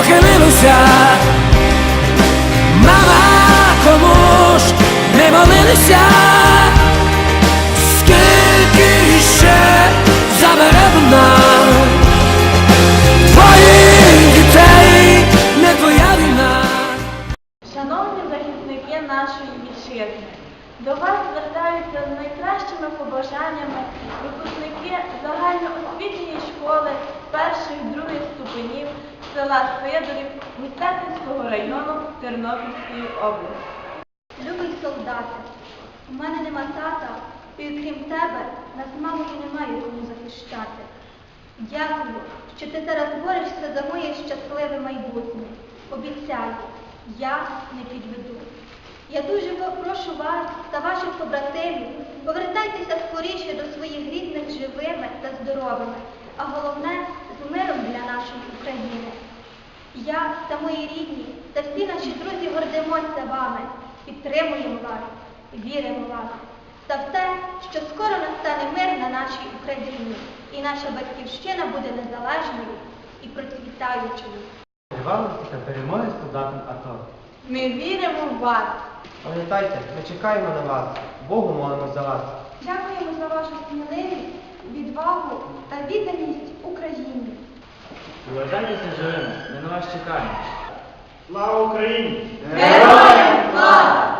похилилися. Мама, кому ж не молилися? Скільки ще забере вона твоїх дітей, не твоя війна. Шановні захисники нашої вітчизни, до вас звертаються з найкращими побажаннями випускники загальноосвітньої села Сидорів Мистецького району Тернопільської області. Любий солдате, у мене нема тата, і крім тебе, нас мамою немає кому захищати. Дякую, що ти зараз борешся за моє щасливе майбутнє. Обіцяю, я не підведу. Я дуже прошу вас та ваших побратимів, повертайтеся скоріше до своїх рідних живими та здоровими, а головне з миром для нашої України. Я та мої рідні та всі наші друзі гордимося вами, підтримуємо вас, віримо в вас та в те, що скоро настане мир на нашій Україні, і наша батьківщина буде незалежною і процвітаючою. Тривалості та перемоги солдатам АТО. Ми віримо в вас. Пам'ятайте, ми чекаємо на вас. Богу молимо за вас. Дякуємо за вашу сміливість, відвагу та відданість. Повертайтеся живими, ми на вас чекаємо. Слава Україні! Героям!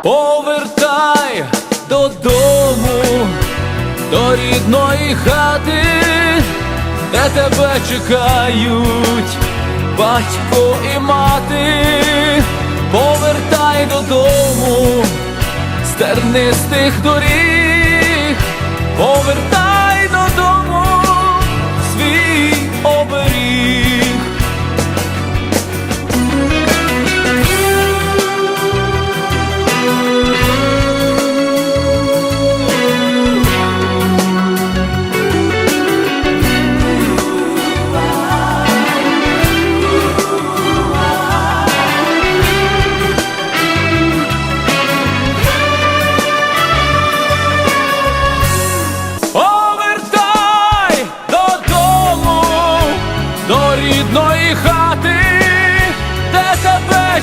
Повертай додому, до рідної хати, де тебе чекають батько і мати, повертай додому, з тернистих доріг, повертай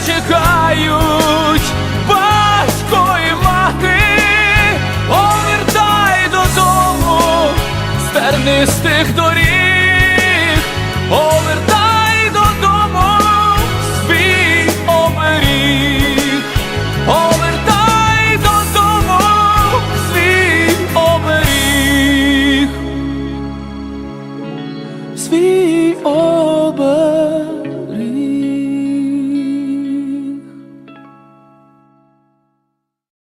чекають батько і мати, повертай додому з тих доріг,